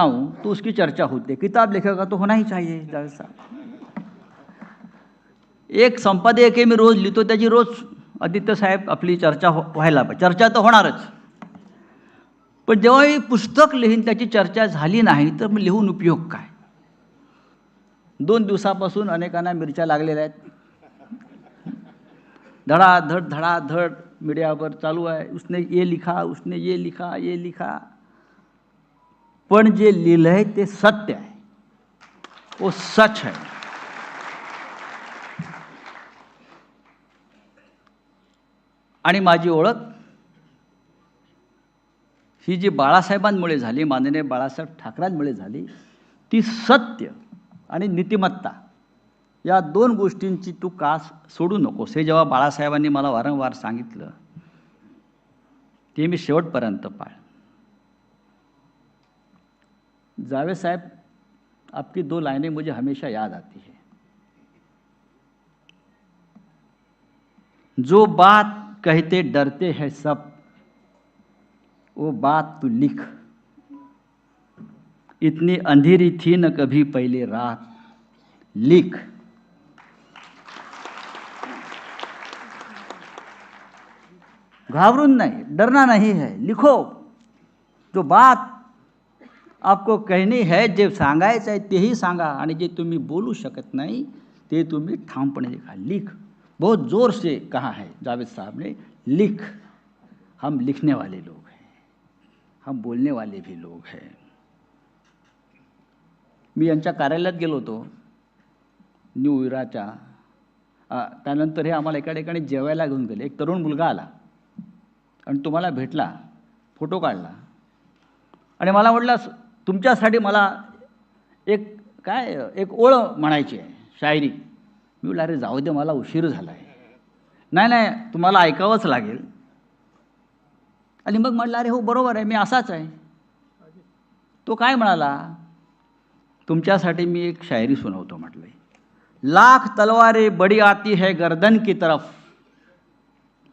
हूँ तो उसकी चर्चा होती है। किताब लिखेगा तो होना ही चाहिए जलसा एक संपादक की मी रोज लिहितो त्याची रोज आदित्य साहेब आपली चर्चा हो व्हायला पाहिजे। चर्चा तर होणारच। पण जेव्हा मी पुस्तक लिहीन त्याची चर्चा झाली नाही तर मग लिहून उपयोग काय? दोन दिवसापासून अनेकांना मिरच्या लागलेल्या आहेत. धडाधड धडाधड मीडियावर चालू आहे. उसने ये लिखा उसने ये लिखा ये लिखा. पण जे लिहिलं आहे ते सत्य आहे. वो सच है आणि माझी ओळख ही जी बाळासाहेबांमुळे झाली माननीय बाळासाहेब ठाकरांमुळे झाली ती सत्य आणि नीतिमत्ता या दोन गोष्टींची तू कास सोडू नकोस. हे जेव्हा बाळासाहेबांनी मला वारंवार सांगितलं ते मी शेवटपर्यंत पाळ जावेद साहब, आपकी दो लाइनें मुझे हमेशा याद आती है। जो बात कहते डरते हैं सब, वो बात तू लिख। इतनी अंधेरी थी न कभी पहले रात। लिख। घाबरून नहीं, डरना नहीं है। लिखो। जो बात आपको कहनी है जे सांगायचं आहे तेही सांगा। आणि जे तुम्ही बोलू शकत नाही ते तुम्ही ठामपणे लिखा. लिख. बहुत जोर से कहा है जावेद साहब ने लिख. हम लिखने वाले लोग हैं। हम बोलने वाले भी लोग हैं। मी यांच्या कार्यालयात गेलो होतो. न्यू इराच्या. त्यानंतर हे आम्हाला एका ठिकाणी जेवायला घेऊन गेले. एक तरुण मुलगा आला. आणि तुम्हाला भेटला. फोटो काढला. आणि मला म्हटलं तुमच्यासाठी मला एक काय एक ओळ म्हणायची आहे शायरी. मी म्हटलं अरे जाऊ दे मला उशीर झाला आहे नाही नाही तुम्हाला ऐकावंच लागेल. आणि मग म्हटलं अरे हो बरोबर आहे मी असाच आहे. तो काय म्हणाला? तुमच्यासाठी मी एक शायरी सुनावतो म्हटलं लाख तलवारे बडी आती है गर्दन की तरफ.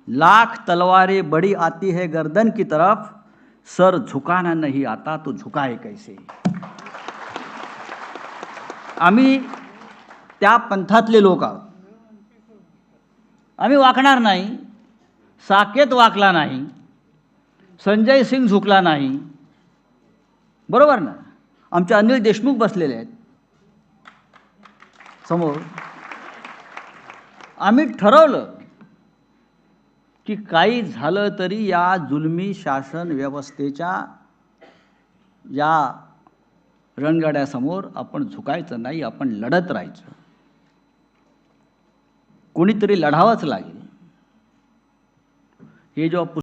लाख तलवारे बड़ी आती है गर्दन की तरफ. सर झुकाना नाही आता तो झुकाय कैसे? आम्ही त्या पंथातले लोक आहोत. आम्ही वाकणार नाही साकेत वाकला नाही संजय सिंग झुकला नाही. बरोबर ना? आमचे अनिल देशमुख बसलेले आहेत. समोर. आम्ही ठरवलं की काही झालं तरी या जुलमी शासन व्यवस्थेच्या या रणगाड्यासमोर आपण झुकायचं नाही आपण लढत राहायचं. कोणीतरी लढावंच लागेल. हे जेव्हा